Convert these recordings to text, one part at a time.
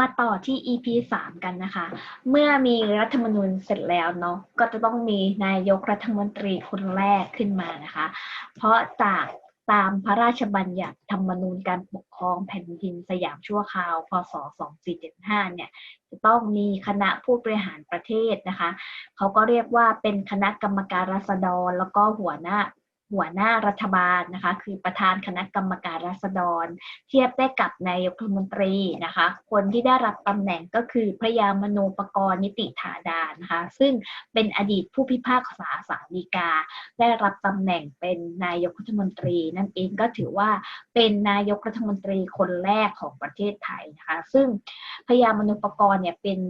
มาต่อที่ EP 3กันนะคะ เมื่อมีรัฐธรรมนูญเสร็จแล้วเนาะ ก็จะต้องมีนายกรัฐมนตรีคนแรกขึ้นมานะคะ เพราะจากตามพระราชบัญญัติธรรมนูญการปกครองแผ่นดินสยามชั่วคราว พศ 2475 เนี่ย จะต้องมีคณะผู้บริหารประเทศนะคะ เขาก็เรียกว่าเป็นคณะกรรมการรัษฎรแล้วก็หัวหน้า หัวหน้ารัฐบาลนะคะ คือประธานคณะกรรมการรัษฎร เทียบได้กับนายกรัฐมนตรีนะคะ คนที่ได้รับตำแหน่งก็คือพระยามโนปกรณ์นิติธาดานะคะ ซึ่งเป็นอดีตผู้พิพากษาศาลีกา ได้รับตำแหน่งเป็นนายกรัฐมนตรี นั่นเองก็ถือว่าเป็นนายกรัฐมนตรีคนแรกของประเทศไทยนะคะ ซึ่งพระยามโนปกรณ์เนี่ยเป็น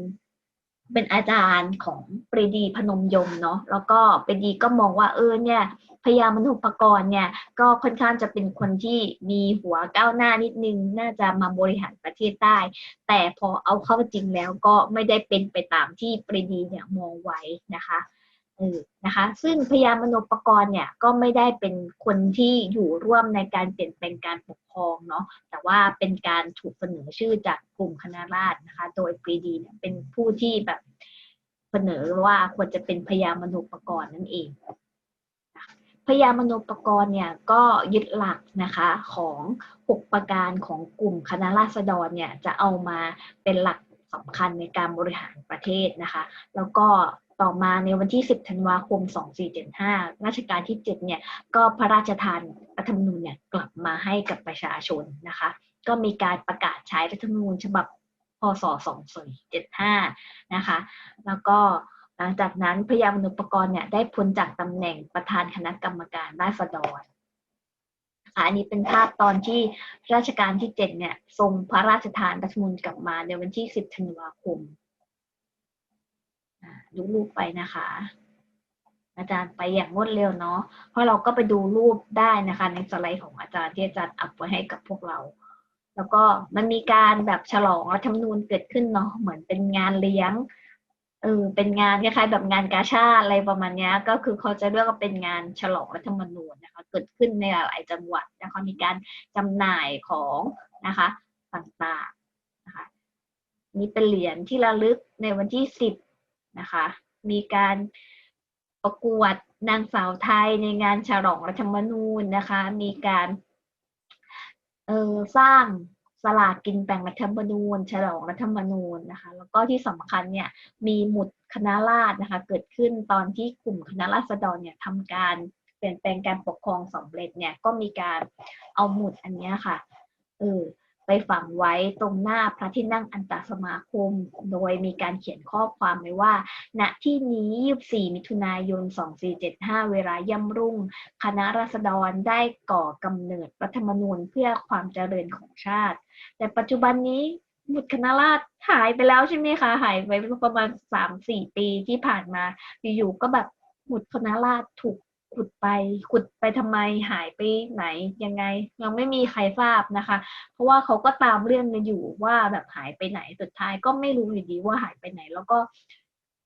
เป็นอาจารย์ของปรีดีพนมยงเนาะแล้วก็ปรีดีก็มองว่าเออเนี่ยพยามนุปกรณ์เนี่ยก็ค่อนข้างจะเป็นคนที่มีหัวก้าวหน้านิดนึง น่าจะมาบริหารประเทศได้ แต่พอเอาเข้าจริงแล้วก็ไม่ได้เป็นไปตามที่ปรีดีเนี่ยมองไว้นะคะ เออนะคะ ซึ่งพยามนุปกรณ์เนี่ยก็ไม่ได้เป็นคนที่อยู่ร่วมในการเปลี่ยนแปลงการปกครองเนาะแต่ว่าเป็นการถูกเสนอชื่อจากกลุ่มคณะราษฎรนะคะ โดยปรีดีเนี่ยเป็นผู้ที่แบบเสนอว่าควรจะเป็นพยามนุปกรณ์นั่นเองพยามโนปกรณ์เนี่ยก็ยึดหลักนะคะของ6ประการของกลุ่มคณะราษฎรเนี่ยจะเอามาเป็นหลักสำคัญในการบริหารประเทศนะคะ แล้วก็ ต่อมาในวันที่ 10 ธันวาคม 2475 ราชการที่ 7 เนี่ย ก็พระราชทานรัฐธรรมนูญเนี่ยกลับมาให้กับประชาชนนะคะ ก็มีการประกาศใช้รัฐธรรมนูญฉบับ พศ 2475 นะคะ แล้วก็หลังจากนั้นพยามนุปกรณ์เนี่ยได้พ้นจากตำแหน่งประธานคณะกรรมการราษฎรอันนี้เป็นภาพตอนที่ราชการที่เจ็ดเนี่ยทรงพระราชทานรัฐมนูลกลับมาในวันที่สิบธันวาคม ดูรูปไปนะคะ อาจารย์ไปอย่างรวดเร็วเนาะเพราะเราก็ไปดูรูปได้นะคะ ในสไลด์ของอาจารย์ที่อาจารย์อัพไว้ให้กับพวกเรา แล้วก็มันมีการแบบฉลองรัฐธรรมนูญเกิดขึ้นเนาะเหมือนเป็นงานเลี้ยงเออเป็นงานคล้ายๆแบบงานกาชาอะไรประมาณนี้ก็คือเขาจะเรียกว่าเป็นงานฉลองรัฐธรรมนูญนะคะ เกิดขึ้นในหลายจังหวัดนะคะมีการจำหน่ายของนะคะต่างๆนะคะนี่เป็นเหรียญที่ระลึกในวันที่สิบ นะคะ มีการประกวดนางสาวไทยในงานฉลองรัฐธรรมนูญนะคะ มีการเออสร้างสลากกินแบ่งรัฐธรรมนูญ ฉลองรัฐธรรมนูญนะคะ แล้วก็ที่สำคัญเนี่ยมีหมุดคณะราษฎรนะคะ เกิดขึ้นตอนที่กลุ่มคณะราษฎรเนี่ยทำการเปลี่ยนแปลงการปกครองสำเร็จเนี่ยก็มีการเอาหมุดอันนี้ค่ะเออ ไปฝังไว้ตรงหน้าพระที่นั่งอันตสมาคม โดยมีการเขียนข้อความไว้ว่า ณ ที่นี้ 24 มิถุนายน 2475 เวลาย่ำรุ่ง คณะราษฎรได้ก่อกำเนิดรัฐธรรมนูญเพื่อความเจริญของชาติ แต่ปัจจุบันนี้หมุดคณะราษฎรหายไปแล้วใช่ไหมคะ หายไปประมาณ 3-4 ปีที่ผ่านมา อยู่ๆก็แบบหมุดคณะราษฎรถูก ขุดไปขุดไปทำไมหายไปไหนยังไง ยังไม่มีใครทราบนะคะ เพราะว่าเขาก็ตามเรื่องกันอยู่ว่าแบบหายไปไหนสุดท้ายก็ไม่รู้อยู่ดีว่าหายไปไหน แล้วก็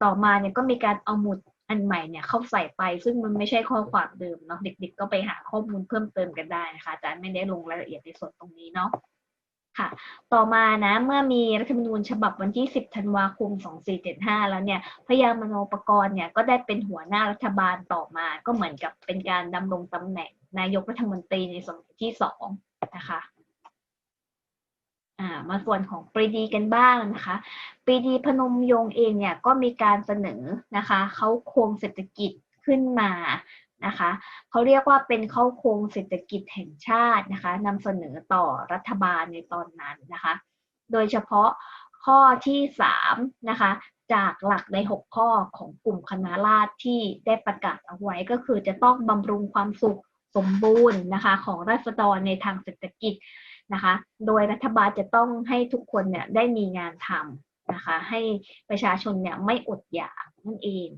ต่อมาเนี่ยก็มีการเอาหมุดอันใหม่เนี่ยเข้าใส่ไป ซึ่งมันไม่ใช่ข้อความเดิมเนาะเด็ก ๆ ก็ไปหาข้อมูลเพิ่มเติมกันได้นะคะอาจารย์ไม่ได้ลงรายละเอียดในส่วนตรงนี้เนาะ ค่ะ ต่อมานะ เมื่อมีรัฐธรรมนูญฉบับวันที่ 10 ธันวาคม 2475 แล้วเนี่ย พยามโนปกรณ์เนี่ยก็ได้เป็นหัวหน้ารัฐบาลต่อมา ก็เหมือนกับเป็นการดำรงตำแหน่งนายกรัฐมนตรีในสมัยที่สองนะคะมาส่วนของปรีดีกันบ้างนะคะปรีดีพนมยงค์เองเนี่ยก็มีการเสนอนะคะเขาโครงเศรษฐกิจขึ้นมา นะคะเขาเรียกว่าเป็นเข้าโครงเศรษฐกิจแห่งชาตินะคะนำเสนอต่อรัฐบาลในตอนนั้นนะคะ โดยเฉพาะข้อที่3นะคะจากหลักใน 6 ข้อของกลุ่มคณะราษฎรที่ได้ประกาศเอาไว้ก็คือจะต้องบำรุงความสุขสมบูรณ์นะคะของราษฎรในทางเศรษฐกิจนะคะ โดยรัฐบาลจะต้องให้ทุกคนเนี่ยได้มีงานทำนะคะ ให้ประชาชนเนี่ยไม่อดอยากนั่นเอง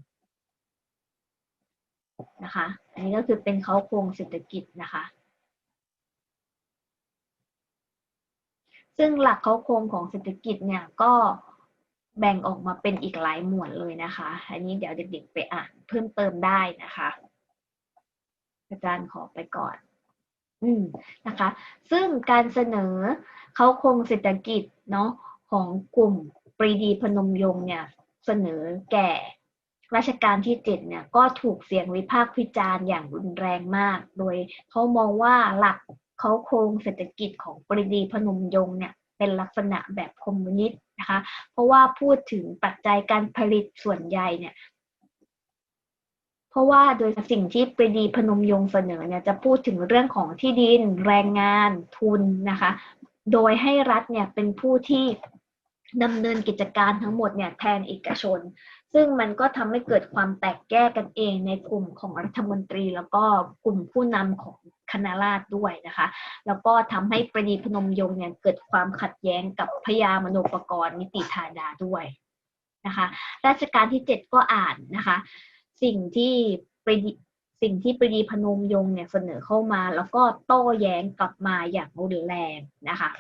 นะคะ อันนี้ก็คือเป็นเขาโครงเศรษฐกิจนะคะ ซึ่งหลักเขาโครงของเศรษฐกิจเนี่ยก็แบ่งออกมาเป็นอีกหลายหมวดเลยนะคะ อันนี้เดี๋ยวเด็กๆไปอ่านเพิ่มเติมได้นะคะ อาจารย์ขอไปก่อน อืมนะคะ ซึ่งการเสนอเขาโครงเศรษฐกิจเนาะของกลุ่มปรีดีพนมยงค์เนี่ยเสนอแก่ รัชกาลที่เจ็ดเนี่ยก็ถูกเสียงวิพากษ์วิจารณ์อย่างรุนแรงมาก โดยเขามองว่าหลักเขาโครงเศรษฐกิจของปรีดีพนมยงค์เนี่ยเป็นลักษณะแบบคอมมิวนิสต์นะคะ เพราะว่าพูดถึงปัจจัยการผลิตส่วนใหญ่เนี่ยเพราะว่าโดยสิ่งที่ปรีดีพนมยงเสนอเนี่ยจะพูดถึงเรื่องของที่ดินแรงงานทุนนะคะ โดยให้รัฐเนี่ยเป็นผู้ที่ดำเนินกิจการทั้งหมดเนี่ยแทนเอกชน ซึ่งมันก็ทำให้เกิดความแตกแยกกันเองในกลุ่มของรัฐมนตรี แล้วก็กลุ่มผู้นำของคณะราษฎรด้วยนะคะ แล้วก็ทำให้ปรีดีพนมยงค์เนี่ยเกิดความขัดแย้งกับพญามโนปกรณ์นิติธาดาด้วยนะคะรัชกาลที่เจ็ดก็อ่านนะคะ สิ่งที่ปรีดีสิ่งที่ปรีดีพนมยงค์เนี่ยเสนอเข้ามา แล้วก็โต้แย้งกลับมาอย่างรุนแรงนะคะ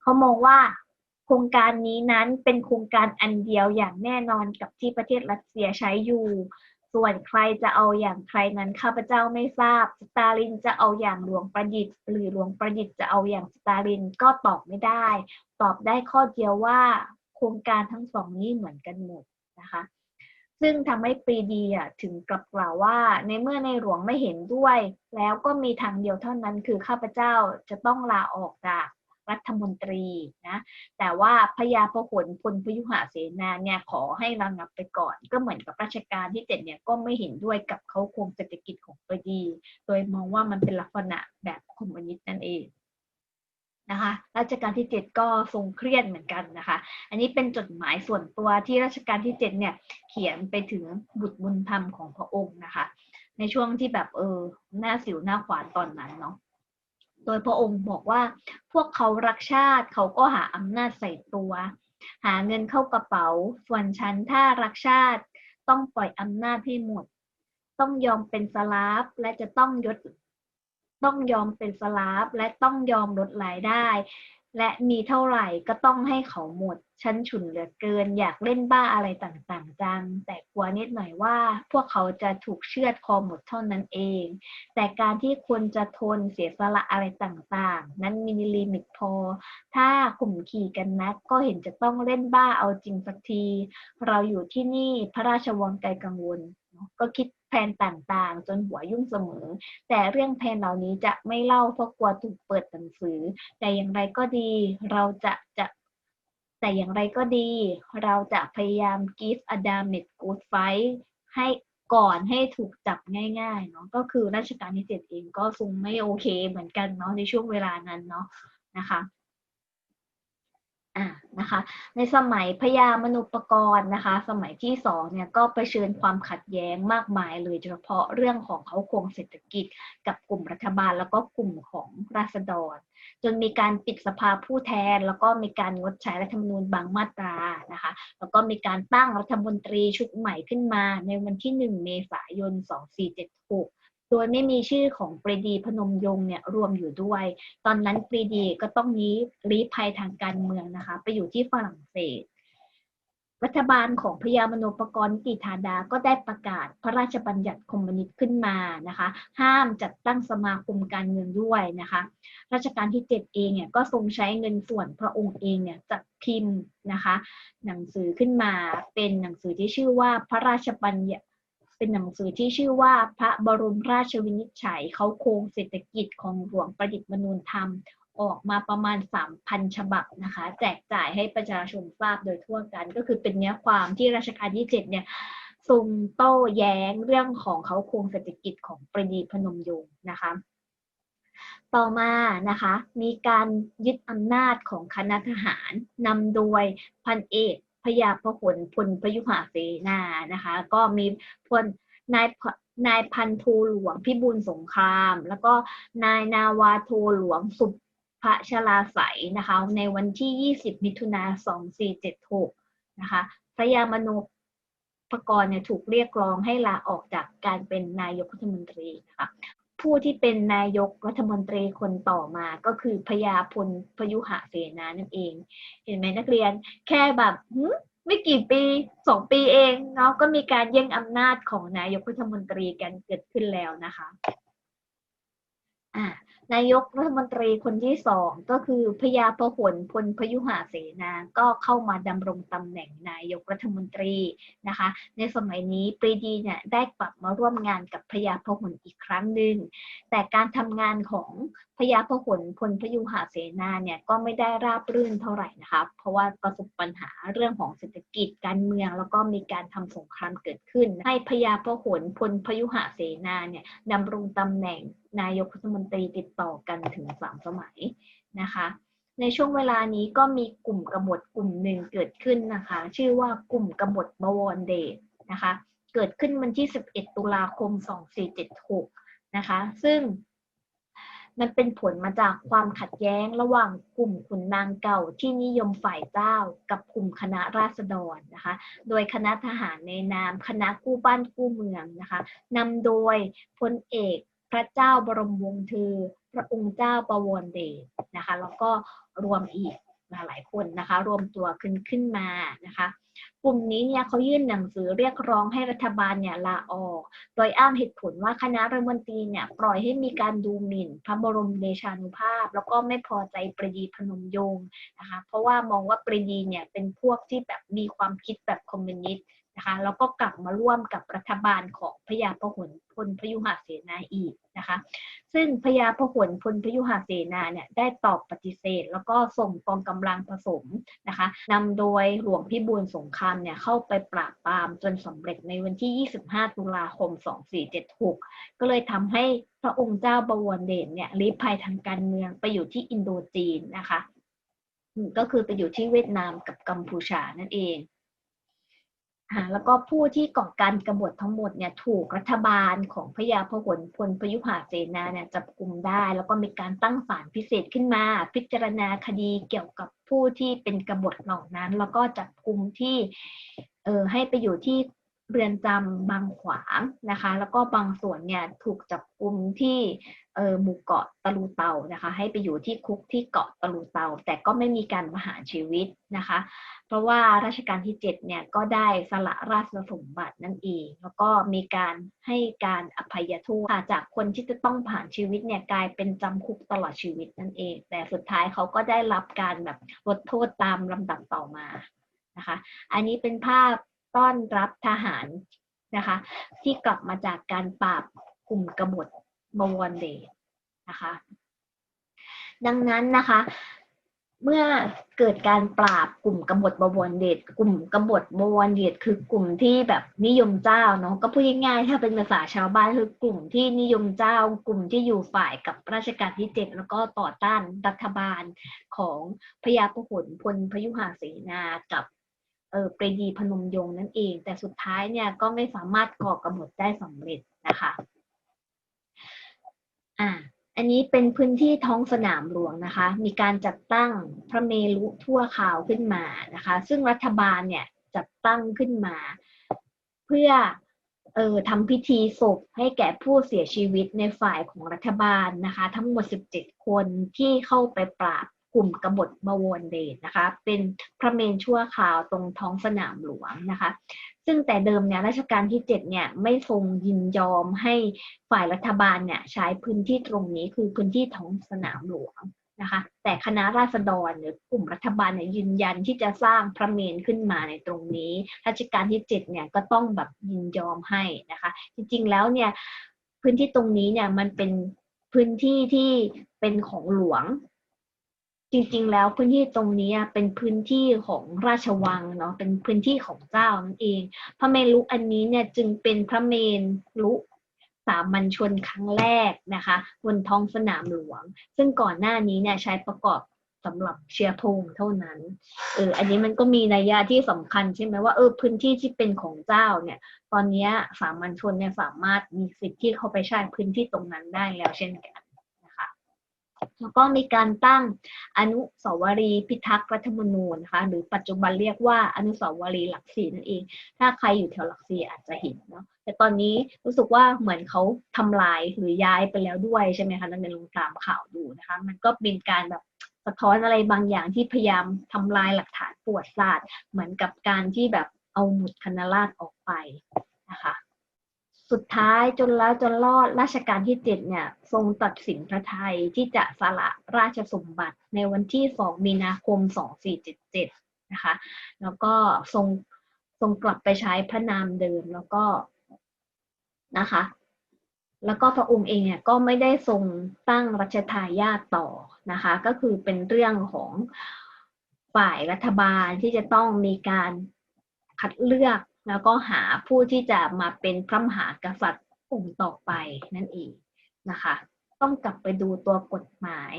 เขามองว่า ครงการนี้นั้นเป็นโครงการอันเดียวอย่างแน่นอนกับที่ประเทศรัสเซียใช้อยู่ ส่วนใครจะเอาอย่างใครนั้นข้าพเจ้าไม่ทราบ สตาลินจะเอาอย่างหลวงประดิษฐ์ หรือหลวงประดิษฐ์จะเอาอย่างสตาลินก็ตอบไม่ได้ ตอบได้ข้อเดียวว่า โครงการทั้งสองนี้เหมือนกันหมดนะคะซึ่งทำให้ปรีดีถึงกลับกล่าวว่า ในเมื่อในหลวงไม่เห็นด้วย แล้วก็มีทางเดียวเท่านั้นคือข้าพเจ้าจะต้องลาออกจาก รัฐมนตรีนะแต่ว่าพญาพหลพลพยุหเสนาเนี่ยขอให้ระงับไปก่อน ก็เหมือนกับราชการที่เจ็ดเนี่ยก็ไม่เห็นด้วยกับเขาโครงเศรษฐกิจของปรีดี โดยมองว่ามันเป็นลักษณะแบบคอมมิวนิสต์นั่นเองนะคะรัชกาลที่ 7 ก็ทรงเครียดเหมือนกันนะคะ อันนี้เป็นจดหมายส่วนตัวที่รัชกาลที่ 7 เนี่ยเขียนไปถึงบุตรบุญธรรมของพระองค์นะคะ ในช่วงที่แบบเออหน้าสิวหน้าขวานตอนนั้นเนาะ โดยพระองค์บอกว่าพวกเขารักชาติเขาก็หาอำนาจใส่ตัว หาเงินเข้ากระเป๋าส่วนฉันถ้ารักชาติ ต้องปล่อยอำนาจให้หมด ต้องยอมเป็นสลาฟและจะต้องยศต้องยอมเป็นสลาฟและต้องยอมลดรายได้ และมีเท่าไหร่ก็ต้องให้เขาหมด ฉันฉุนเหลือเกิน อยากเล่นบ้าอะไรต่างๆจัง แต่กลัวนิดหน่อยว่า พวกเขาจะถูกเชือดคอหมดเท่านั้นเอง แต่การที่คนจะทนเสียสละอะไรต่างๆ นั้นมีลิมิตพอ ถ้าขุ่มขี่กันนักก็เห็นจะต้องเล่นบ้าเอาจริงสักที เราอยู่ที่นี่พระราชวังไกลกังวล ก็คิดแผนต่างๆ จนหัวยุ่งเสมอ แต่เรื่องแผนเหล่านี้จะไม่เล่าเพราะกลัวถูกเปิดหนังสือ แต่อย่างไรก็ดี เราจะจะแต่อย่างไรก็ดี เราจะพยายาม give a damn it good fight ให้ก่อนให้ถูกจับง่ายๆเนาะก็คือราชการที่เจ็ดเองก็ทรงไม่โอเคเหมือนกันเนาะในช่วงเวลานั้นเนาะนะคะ อ่านะคะ ในสมัยพญามนุปกรณ์นะคะ สมัยที่สองเนี่ยก็เผชิญความขัดแย้งมากมายเลยโดยเฉพาะเรื่องของเขาโครงเศรษฐกิจ กับกลุ่มรัฐบาลแล้วก็กลุ่มของราษฎร จนมีการปิดสภาผู้แทน แล้วก็มีการงดใช้รัฐธรรมนูญบางมาตรานะคะ แล้วก็มีการตั้งรัฐมนตรีชุดใหม่ขึ้นมาในวันที่ 1 เมษายน 2476 โดยไม่มีชื่อของปรีดีพนมยงค์เนี่ยรวมอยู่ด้วย ตอนนั้นปรีดีก็ต้องนี้ลี้ภัยทางการเมืองนะคะไปอยู่ที่ฝรั่งเศส รัฐบาลของพญามโนปกรณ์นิติธาดาก็ได้ประกาศพระราชบัญญัติคอมมิวนิสต์ขึ้นมานะคะ ห้ามจัดตั้งสมาคมการเมืองด้วยนะคะรัชกาลที่ 7 เองเนี่ยก็ทรงใช้เงินส่วนพระองค์เองเนี่ยจัดพิมพ์นะคะ หนังสือขึ้นมาเป็นหนังสือที่ชื่อว่าพระราชบัญญัติ เป็นหนังสือที่ชื่อว่าพระบรมราชวินิจฉัยเขาโครงเศรษฐกิจของหลวงประดิษฐ์มนูนธรรม ออกมาประมาณ 3,000 ฉบับนะคะ แจกจ่ายให้ประชาชนทราบโดยทั่วกัน ก็คือเป็นเนื้อความที่รัชกาลที่ 7 เนี่ยทรงโต้แย้งเรื่องของเขาโครงเศรษฐกิจของปรีดีพนมยงค์นะคะต่อมานะคะมีการยึดอำนาจของคณะทหารนำโดยพันเอก พยาพหลพลพยุหเสนานะคะ ก็มีพลนายนายพันโทหลวงพิบูลสงคราม แล้วก็นายนาวาโทหลวงสุภชลาใสนะคะ ในวันที่ 20 มิถุนา2476 นะคะพระยามโนปกรณ์เนี่ยถูกเรียกร้องให้ลาออกจากการเป็นนายกรัฐมนตรีนะคะ ผู้ที่เป็นนายกรัฐมนตรีคนต่อมาก็คือพญาพลพยุหะเสนานั่นเอง เห็นไหมนักเรียนแค่แบบไม่กี่ปีสองปีเองเนาะก็มีการแย่งอำนาจของนายกรัฐมนตรีกันเกิดขึ้นแล้วนะคะอ่า นายกรัฐมนตรีคนที่สองก็คือพญาพหลพลพยุหาเสนาก็เข้ามาดำรงตำแหน่งนายกรัฐมนตรีนะคะ ในสมัยนี้ปรีดีเนี่ยได้กลับมาร่วมงานกับพญาพหลอีกครั้งหนึ่งแต่การทำงานของพญาพหลพลพยุหาเสนาเนี่ยก็ไม่ได้ราบรื่นเท่าไหร่นะคะเพราะว่าประสบปัญหาเรื่องของเศรษฐกิจการเมือง แล้วก็มีการทำสงครามเกิดขึ้น ให้พญาพหลพลพยุหาเสนาเนี่ยดำรงตำแหน่งนายกรัฐมนตรีติดต่อกันถึงสามสมัยนะคะ ในช่วงเวลานี้ก็มีกลุ่มกบฏกลุ่มหนึ่งเกิดขึ้นนะคะ ชื่อว่ากลุ่มกบฏบวรเดชนะคะ เกิดขึ้นวันที่ 11 ตุลาคม 2476 นะคะ ซึ่งมันเป็นผลมาจากความขัดแย้งระหว่างกลุ่มขุนนางเก่าที่นิยมฝ่ายเจ้า กับกลุ่มคณะราษฎรนะคะ โดยคณะทหารในนามคณะกู้บ้านกู้เมืองนะคะนำโดยพลเอก พระเจ้าบรมวงศ์เธอ พระองค์เจ้าประวรเดชนะคะแล้วก็รวมอีกหลายคนนะคะ รวมตัวขึ้นขึ้นมานะคะกลุ่มนี้เนี่ยเขายื่นหนังสือเรียกร้องให้รัฐบาลเนี่ยลาออก โดยอ้างเหตุผลว่าคณะรัฐมนตรีเนี่ยปล่อยให้มีการดูหมิ่น พระบรมเดชานุภาพ แล้วก็ไม่พอใจปรีดีพนมยงค์นะคะ เพราะว่ามองว่าปรีดีเนี่ยเป็นพวกที่แบบมีความคิดแบบคอมมิวนิสต์ นะคะแล้วก็กลับมาร่วมกับรัฐบาลของพญาพหลพลพยุหเสนาอีกนะคะ ซึ่งพญาพหลพลพยุหเสนาเนี่ยได้ตอบปฏิเสธ แล้วก็ส่งกองกำลังผสมนะคะนำโดยหลวงพิบูลสงครามเนี่ยเข้าไปปราบปรามจนสำเร็จในวันที่ 25 ตุลาคม 2476 ก็เลยทำให้พระองค์เจ้าบวรเดชเนี่ยลี้ภัยทางการเมืองไปอยู่ที่อินโดจีนนะคะ ก็คือไปอยู่ที่เวียดนามกับกัมพูชานั่นเอง แล้วก็ผู้ที่ก่อการกบฏทั้งหมดเนี่ยถูกรัฐบาลของพญาพหลพลพยุหเสนาเนี่ยจับกลุ่มได้ แล้วก็มีการตั้งศาลพิเศษขึ้นมา พิจารณาคดีเกี่ยวกับผู้ที่เป็นกบฏเหล่านั้น แล้วก็จับกลุ่มที่เออให้ไปอยู่ที่ เรือนจำบางขวางนะคะ แล้วก็บางส่วนเนี่ยถูกจับกลุ่มที่เออหมู่เกาะตะลูเตานะคะ ให้ไปอยู่ที่คุกที่เกาะตะลูเตา แต่ก็ไม่มีการประหารชีวิตนะคะ เพราะว่ารัชกาลที่7เนี่ยก็ได้สละราชสมบัตินั่นเอง แล้วก็มีการให้การอภัยโทษจากคนที่จะต้องผ่านชีวิตเนี่ยกลายเป็นจำคุกตลอดชีวิตนั่นเอง แต่สุดท้ายเขาก็ได้รับการแบบลดโทษตามลำดับต่อมานะคะ อันนี้เป็นภาพ ต้อนรับทหารนะคะ ที่กลับมาจากการปราบกลุ่มกบฏบวรเดชนะคะ ดังนั้นนะคะ เมื่อเกิดการปราบกลุ่มกบฏบวรเดชกลุ่มกบฏบวรเดชคือกลุ่มที่แบบนิยมเจ้าเนาะก็พูดง่ายๆถ้าเป็นภาษาชาวบ้านคือกลุ่มที่นิยมเจ้า กลุ่มที่อยู่ฝ่ายกับราชการที่เจ็ดแล้วก็ต่อต้านรัฐบาลของพญาพหลพลพยุหเสนากับ เออปรีดีพนมยงค์นั่นเอง แต่สุดท้ายเนี่ยก็ไม่สามารถก่อกบฏได้สำเร็จนะคะอ่าอันนี้เป็นพื้นที่ท้องสนามหลวงนะคะ มีการจัดตั้งพระเมรุทั่วข่าวขึ้นมานะคะ ซึ่งรัฐบาลเนี่ยจัดตั้งขึ้นมา เพื่อเออทำพิธีศพให้แก่ผู้เสียชีวิตในฝ่ายของรัฐบาลนะคะ ทั้งหมด 17 คนที่เข้าไปปราบ กลุ่มกบฏบวรเดชนะคะ เป็นพระเมนชั่วคราวตรงท้องสนามหลวงนะคะ ซึ่งแต่เดิมเนี่ยรัชกาลที่7เนี่ยไม่ทรงยินยอมให้ฝ่ายรัฐบาลเนี่ยใช้พื้นที่ตรงนี้คือพื้นที่ท้องสนามหลวงนะคะแต่คณะราษฎรหรือกลุ่มรัฐบาลเนี่ยยืนยันที่จะสร้างพระเมนขึ้นมาในตรงนี้รัชกาลที่7เนี่ยก็ต้องแบบยินยอมให้นะคะ จริงๆแล้วเนี่ยพื้นที่ตรงนี้เนี่ยมันเป็นพื้นที่ที่เป็นของหลวง จริงๆ แล้วพื้นที่ตรงนี้เป็นพื้นที่ของราชวังเนาะเป็นพื้นที่ของเจ้านั่นเอง พระเมรุอันนี้เนี่ยจึงเป็นพระเมรุสามัญชนครั้งแรกนะคะบนท้องสนามหลวง ซึ่งก่อนหน้านี้เนี่ยใช้ประกอบสำหรับเชื้อเพงเท่านั้นเอออันนี้มันก็มีนัยยะที่สำคัญใช่ไหมว่าเออพื้นที่ที่เป็นของเจ้าเนี่ย ตอนนี้สามัญชนเนี่ยสามารถมีสิทธิ์ที่เข้าไปใช้พื้นที่ตรงนั้นได้แล้วเช่นกัน แล้วก็มีการตั้งอนุสาวรีย์พิทักษ์รัฐธรรมนูญนะคะหรือปัจจุบันเรียกว่าอนุสาวรีย์หลักสี่นั่นเอง ถ้าใครอยู่แถวหลักสี่อาจจะเห็นเนาะแต่ตอนนี้รู้สึกว่าเหมือนเขาทำลายหรือย้ายไปแล้วด้วยใช่ไหมคะนั่นเป็นลงตามข่าวดูนะคะ มันก็เป็นการแบบสะท้อนอะไรบางอย่างที่พยายามทำลายหลักฐานประวัติศาสตร์ เหมือนกับการที่แบบเอาหมุดคณะราษฎรออกไปนะคะ สุดท้ายจนแล้วจนรอดราชการที่เจ็ดเนี่ย ทรงตัดสินพระไทยที่จะสละราชสมบัติในวันที่ 2 มีนาคม 2477 นะคะ แล้วก็ทรงทรงกลับไปใช้พระนามเดิมแล้วก็นะคะ แล้วก็พระองค์เองเนี่ยก็ไม่ได้ทรงตั้งรัชทายาทต่อนะคะ ก็คือเป็นเรื่องของฝ่ายรัฐบาลที่จะต้องมีการคัดเลือก แล้วก็หาผู้ที่จะมาเป็นพระมหากษัตริย์องค์ต่อไปนั่นเองนะคะ ต้องกลับไปดูตัวกฎหมาย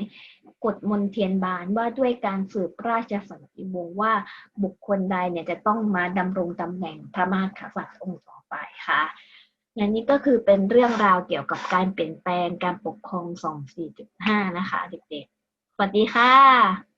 กฎมนเทียนบานว่าด้วยการสืบราชสันติวงศ์ว่าบุคคลใดเนี่ยจะต้องมาดำรงตำแหน่งพระมหากษัตริย์องค์ต่อไปค่ะและนี่ก็คือเป็นเรื่องราวเกี่ยวกับการเปลี่ยนแปลงการปกครอง 24.5 นะคะเด็กๆ สวัสดีค่ะ